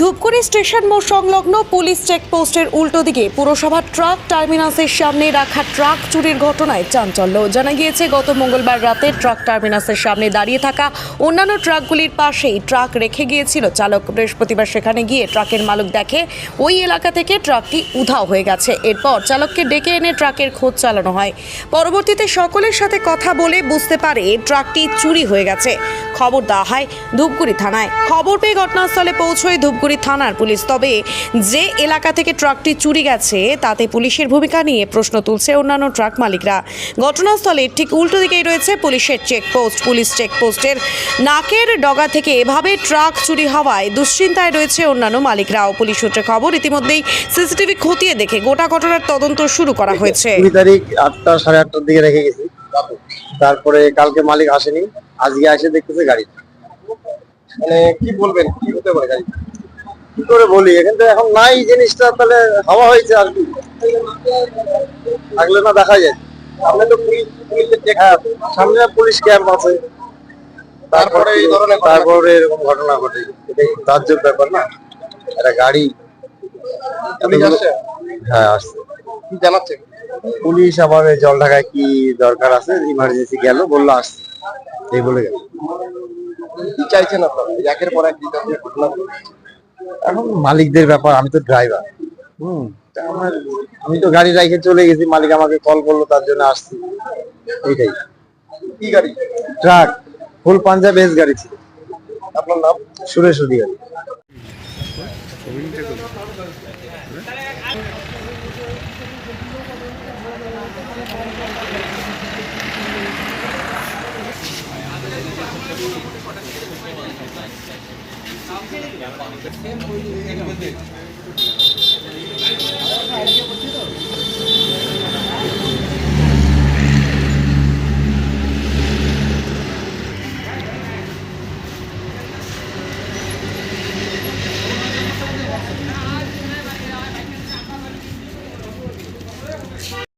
Dhupguri station মোড় সংলগ্ন police চেকপোস্টের উল্টো দিকে পুরসভার ট্রাক টার্মিনাসের সামনে রাখা ট্রাক চুরির ঘটনায় চাঞ্চল্য। জানা গিয়েছে, গত মঙ্গলবার রাতে ট্রাক টার্মিনাসের সামনে দাঁড়িয়ে থাকা অন্যান্য ট্রাকগুলির পাশেই ট্রাক রেখে গিয়েছিল চালক। বৃহস্পতিবার সেখানে গিয়ে ট্রাকের মালিক দেখে, ওই এলাকা থেকে ট্রাকটি উধাও হয়ে গেছে। এরপর চালককে ডেকে এনে ট্রাকের খোঁজ চালানো হয়। পরবর্তীতে সকলের সাথে কথা বলে বুঝতে পারে, ট্রাকটি চুরি হয়ে গেছে। খবর দেওয়া হয় ধূপগুড়ি থানায়। খবর পেয়ে ঘটনাস্থলে পৌঁছয় ধূপগুড়ি থানার পুলিশ। তবে যে এলাকা থেকে ট্রাকটি চুরি গেছে তাতে পুলিশের ভূমিকা নিয়ে প্রশ্ন তুলছে অন্যান্য ট্রাক মালিকরা। ঘটনাস্থলে ঠিক উল্টো দিকেই রয়েছে পুলিশের চেকপোস্ট। পুলিশ চেকপোস্টের নাকের ডগা থেকে এভাবে ট্রাক চুরি হওয়ায় দুশ্চিন্তায় রয়েছে অন্যান্য মালিকরাও। পুলিশ সূত্রে খবর ইতিমধ্যেই সিসিটিভি খতিয়ে দেখে গোটা ঘটনার তদন্ত শুরু করা হয়েছে। কুড়ি তারিখ আটটা সাড়ে আটটার দিকে রেখে গেছি। তারপরে কালকে মালিক আসেনি। আজকে এসে দেখতেছে গাড়ি। মানে কি বলবেন কি হতে পারে গাড়ি? কি করে বলি? এখানে এখন নাই জিনিসটা তাহলে হাওয়া হয়েছে আর কি। থাকলে না দেখা যায়। সামনে তো পুলিশ হ্যাঁ সামনে পুলিশ ক্যাম্প আছে। তারপরে এই ধরনের তারপরে এরকম ঘটনা ঘটে। এটা একটু তাজ্জব ব্যাপার না? একটা গাড়ি। হ্যাঁ আসছে। কি জানাচ্ছে পুলিশ আবার এই জল ঢাকায় কি দরকার আছে? ইমার্জেন্সি গেল বলল আসছে। এই বলে গেল কি চাইছেন আপনারা? একের পর এক ঘটনা এখন মালিকদের ব্যাপার আমি তো ড্রাইভার হুম আমার আমি তো গাড়ি রাখে চলে গেছি মালিক আমাকে কল করল তার জন্য আসছি। এইটাই। কি গাড়ি? ট্রাক ফুল পাঞ্জাব এস গাড়ি ছিল। আপনার নাম? সুরেশ অধিকারী। Thank you.